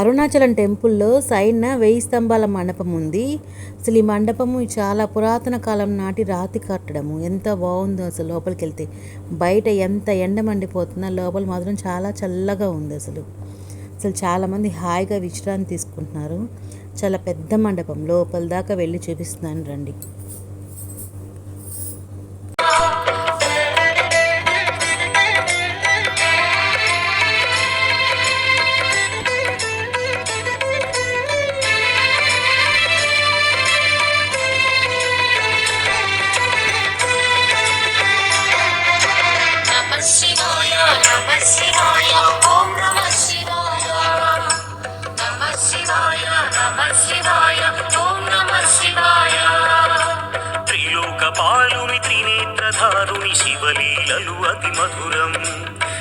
అరుణాచలం టెంపుల్లో సైడ్న వెయ్యి స్తంభాల మండపం ఉంది. అసలు ఈ మండపము చాలా పురాతన కాలం నాటి రాతి కట్టడము. ఎంత బాగుందో అసలు లోపలికి వెళ్తే బయట ఎంత ఎండ మండిపోతున్నా లోపల మాత్రం చాలా చల్లగా ఉంది అసలు. అసలు చాలామంది హాయిగా విశ్రాంతి తీసుకుంటున్నారు. చాలా పెద్ద మండపం. లోపల దాకా వెళ్ళి చూపిస్తున్నాను రండి. త్రిలోకపాలుని త్రినేత్రధారుని శివలీలలు అతి మధురం.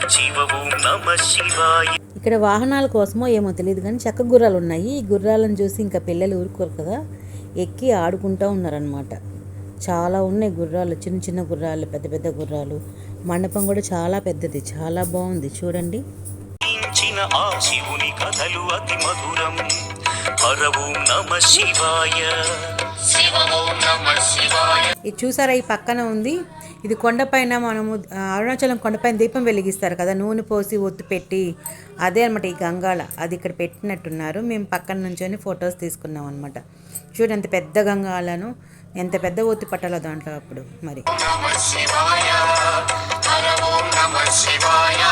శివ ఓం నమ శివాయ. ఇక్కడ వాహనాల కోసమో ఏమో తెలియదు కానీ చెక్క గుర్రాలు ఉన్నాయి. ఈ గుర్రాలను చూసి ఇంకా పిల్లలు ఊరుకోరు కదా. ఎక్కి ఆడుకుంటూ ఉన్నారనమాట చాలా ఉన్నాయి గుర్రాలు. చిన్న చిన్న గుర్రాలు పెద్ద పెద్ద గుర్రాలు. మండపం కూడా చాలా పెద్దది. చాలా బాగుంది. చూడండి. ఆ శివుని కథలు అతి మధురం. నమ శివాయ. ఇది చూసారా ఈ పక్కన ఉంది. ఇది కొండపైన మనము అరుణాచలం కొండపైన దీపం వెలిగిస్తారు కదా నూనె పోసి ఒత్తి పెట్టి అదే అనమాట ఈ గంగాళ. అది ఇక్కడ పెట్టినట్టున్నారు. మేము పక్కన నుంచొని ఫొటోస్ తీసుకున్నాం అనమాట చూడండి ఎంత పెద్ద గంగాళను ఎంత పెద్ద ఒత్తి పట్టాలో దాంట్లో అప్పుడు మరి. శివాయ. హర ఓం నమ శివాయ.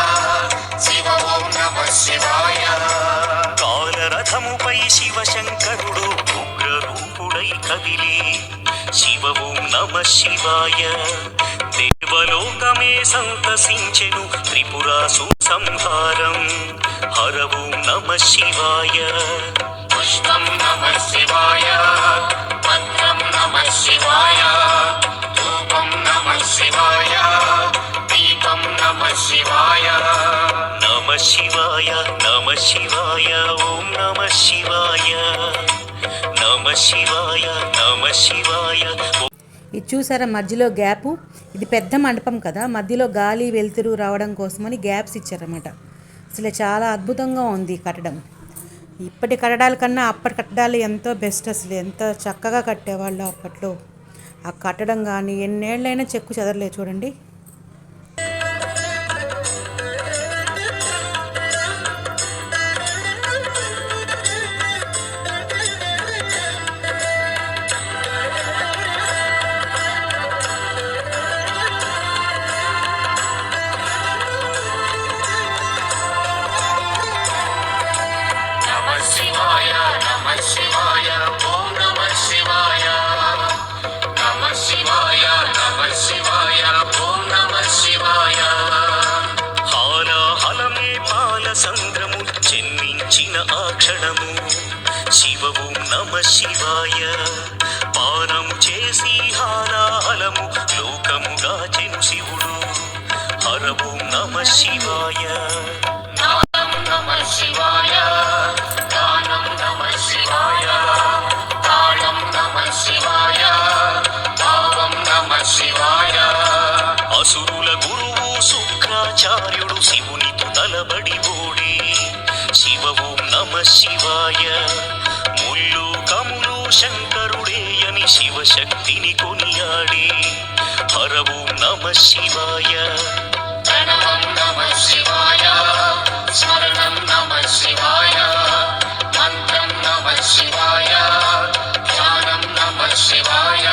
శివ ఓం నమ శివాయ. రథముపై శివశంకరుడు ఉగ్ర రూపుడై కదిలి. శివ ఓం నమ శివాయ. దేవలోకమే సంతసించెను త్రిపురాసు సంహారం హర ఓం నమ శివాయ. పుష్పం నమ శివాయ. పత్రం నమ శివాయ. ధూపం నమ శివాయ. దీపం నమ శివాయ. నమ శివాయ నమ శివాయ ఓం నమ శివాయ. నమ శివాయ నమ శివాయ. ఇది చూసారా మధ్యలో గ్యాప్? ఇది పెద్ద మండపం కదా మధ్యలో గాలి వెలుతురు రావడం కోసమని గ్యాప్స్ ఇచ్చారన్నమాట. అసలు చాలా అద్భుతంగా ఉంది కట్టడం. ఇప్పటి కట్టడాల కన్నా అప్పటి కట్టడాలు ఎంతో బెస్ట్ అసలు ఎంత చక్కగా కట్టేవాళ్ళు అప్పట్లో. ఆ కట్టడం కానీ ఎన్నేళ్ళైనా చెక్కు చెదరలేదు చూడండి. సంద్రము జన్మించిన ఆ క్షణము శివ ఓం నమ శివాయ. పానము చేసి హాలాహలము లోకముగా చెను శివుడు. హర ఓం నమ శివాయ. నాదం నమ శివాయ. గానం నమ శివాయ. తాళం నమ శివాయ. భావం నమ శివాయ. అసురుల గురువు శుక్రాచార్యుడు శివునితో తలబడి శివాయ. ముల్లు కములు శంకరుడే అని శివశక్తిని కొనియాడి. హర ఓం నమ శివాయ. ప్రణవం నమ శివాయ. స్మరణం నమ శివాయ. మంత్రం నమ శివాయ. ధ్యానం నమ శివాయ.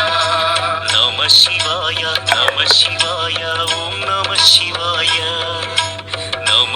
నమ శివాయ నమ శివాయ ఓం నమ శివాయ.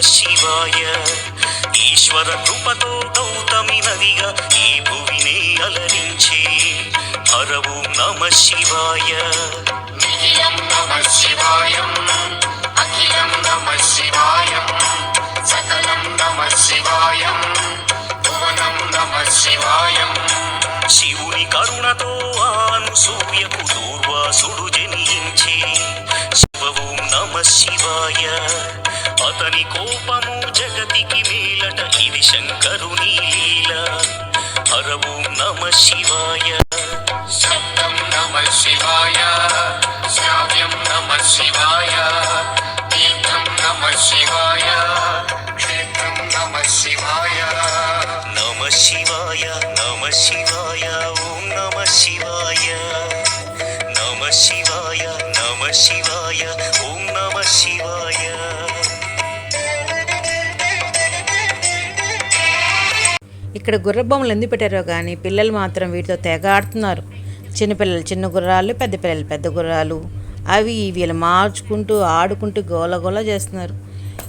శివాయ ఈశ్వర కృపతో గౌతమి నదిగా ఈ భువినే అలరించే. హర ఓం నమ శివాయ. నిఖిలం నమ శివాయం. అఖిలం నమ శివాయం. సకలం నమ శివాయం. భువనం నమ శివాయం. శివుని కరుణతో ఆనుసూయకు దూర్వాసుడు జనించే. శివ ఓం నమ శివాయ. అతని కోపము జగతికి మేలట. ఇది శంకరుని లీల. హర ఓం నమ శివాయ. శబ్దం నమ శివాయ. శ్రావ్యం నమ శివాయ. తీర్థం నమ శివాయ. క్షేత్రం నమ శివాయ. నమ శివాయ నమ శివాయ ఓం నమ శివాయ. నమ శివాయ నమ శివాయ ఇక్కడ గుర్ర బొమ్మలు ఎందుకు పెట్టారో కానీ పిల్లలు మాత్రం వీటితో తెగ ఆడుతున్నారు. చిన్నపిల్లలు చిన్న గుర్రాలు పెద్ద పిల్లలు పెద్ద గుర్రాలు. అవి ఇవి ఇలా మార్చుకుంటూ ఆడుకుంటూ గోల గోల చేస్తున్నారు.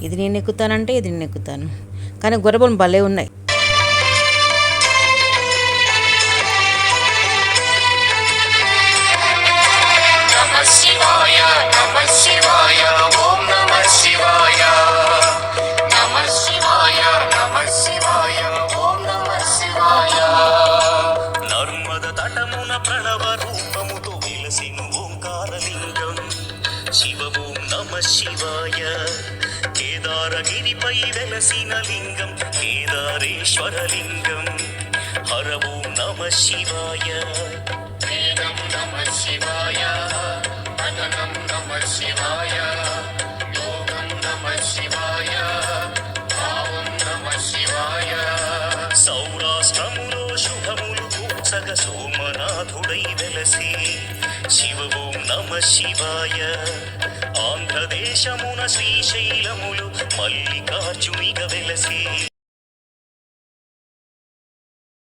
ఇది నేను ఎక్కుతానంటే ఇది నేను ఎక్కుతాను. కానీ గుర్ర బొమ్మలు భలే ఉన్నాయి. శివాయ కేదారగిరిపై వెలసిన లింగం కేదారేశ్వర లింగం హర ఓం నమ శివాయ వేదం నమ శివాయ పఠనం నమ శివాయ యోగం నమ శివాయ భావం నమ శివాయ సౌరాష్ట్రములో శుభములు కూర్చగ సోమనాథుడై వెలసి శివ ఓం నమ శివాయ. ఆంధ్రదేశమున శ్రీశైలములు మల్లికార్జునిగ వెలసి.